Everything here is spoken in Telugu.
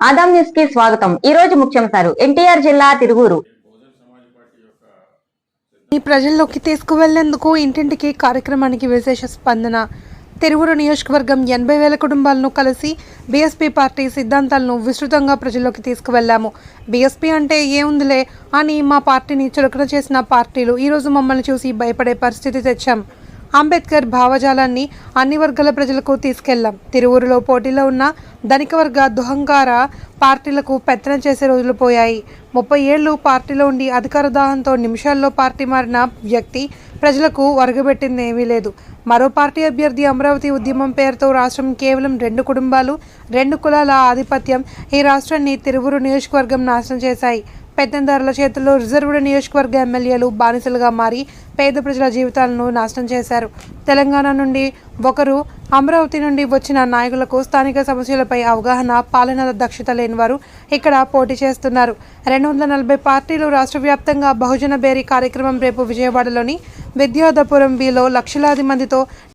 ఆదాం న్యూస్కి స్వాగతం. ఈ రోజు ముఖ్యాంశాలు. ఎన్టీఆర్ జిల్లా తిరువూరు. ఈ ప్రజల్లోకి తీసుకువెళ్ళేందుకు ఇంటింటికి కార్యక్రమానికి విశేష స్పందన. తిరువురు నియోజకవర్గం ఎనభై వేల కుటుంబాలను కలిసి బీఎస్పీ పార్టీ సిద్ధాంతాలను విస్తృతంగా ప్రజల్లోకి తీసుకువెళ్ళాము బీఎస్పీ అంటే ఏముందిలే అని మా పార్టీని చులకన చేసిన పార్టీలు ఈరోజు మమ్మల్ని చూసి భయపడే పరిస్థితి తెచ్చాం. అంబేద్కర్ భావజాలాన్ని అన్ని వర్గాల ప్రజలకు తీసుకెళ్ళాం తిరువురులో పోటీలో ఉన్న ధనిక వర్గ దుహంకార పార్టీలకు పెత్తనం చేసే రోజులు పోయాయి. ముప్పై ఏళ్ళు పార్టీలో ఉండి అధికార దాహంతో నిమిషాల్లో పార్టీ మారిన వ్యక్తి ప్రజలకు వరగబెట్టింది ఏమీ లేదు. మరో పార్టీ అభ్యర్థి అమరావతి ఉద్యమం పేరుతో రాష్ట్రం కేవలం రెండు కుటుంబాలు రెండు కులాల ఆధిపత్యం ఈ రాష్ట్రాన్ని తిరువురు నియోజకవర్గం నాశనం చేశాయి. పెత్తందారుల చేతుల్లో రిజర్వ్డ్ నియోజకవర్గ ఎమ్మెల్యేలు బానిసలుగా మారి పేద ప్రజల జీవితాలను నాశనం చేశారు. తెలంగాణ నుండి ఒకరు అమరావతి నుండి వచ్చిన నాయకులకు స్థానిక సమస్యలపై అవగాహన పాలన దక్షత లేని వారు ఇక్కడ పోటీ చేస్తున్నారు. రెండు వందల నలభై పార్టీలు రాష్ట్ర వ్యాప్తంగా బహుజన బేరీ కార్యక్రమం రేపు విజయవాడలోని విద్యాధపురం బిలో లక్షలాది మందితో